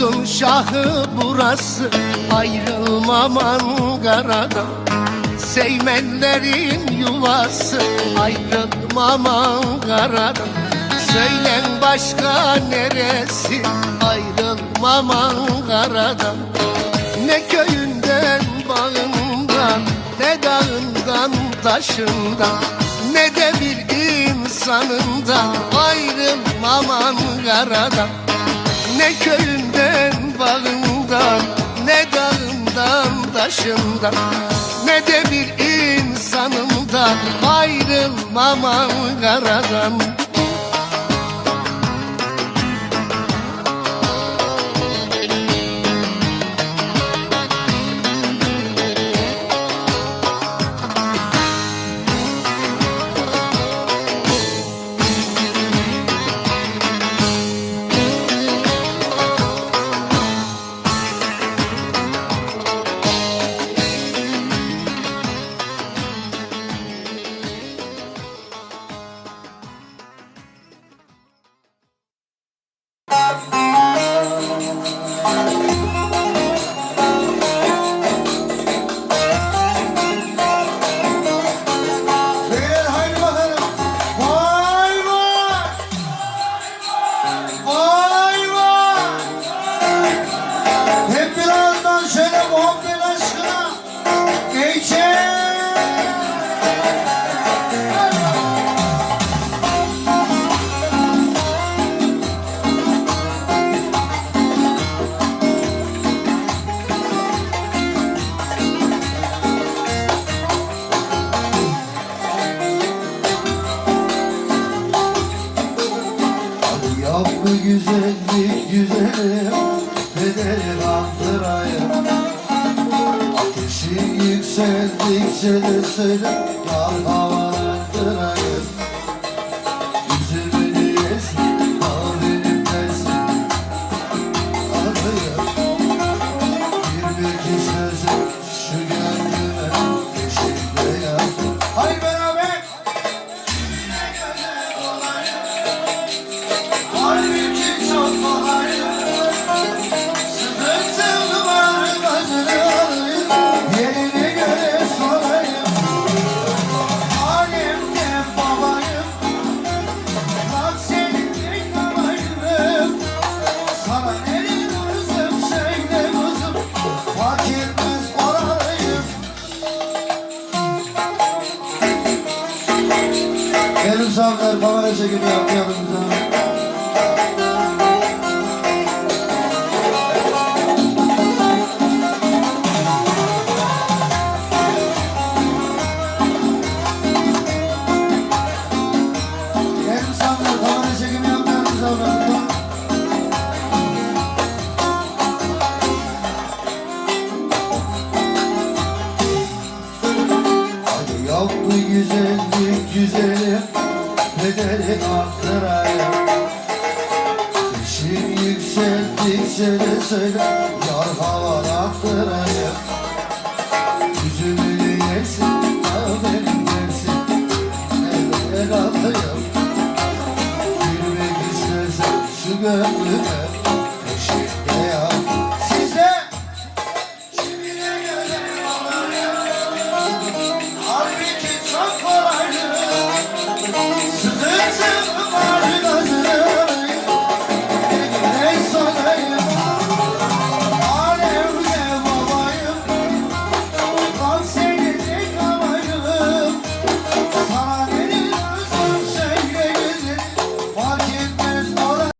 Yolun şahı burası Ayrılmam Ankara'dan Sevmenlerin yuvası Ayrılmam Ankara'dan Söylen başka neresi Ayrılmam Ankara'dan Ne köyünden bağından Ne dağından taşından Ne de bir insanından Ayrılmam Ankara'dan ne köyünden taşından Ne de bir insanımdan Ayrılmam Ankara'dan Bu güzellik güzelim Bedeli bandırayım Ateşin yükseldikçe de söyle Yar havalandırayım Benim sağlar kamera çekimi yapmayalım Bu güzellik güzelim Bedeli arttırayım Peşin yükseldikçe de söyle Yar havalattırayım Üzümünü yesin Haberin gelsin Nereye kalayım Girmek istersen şu gönlüme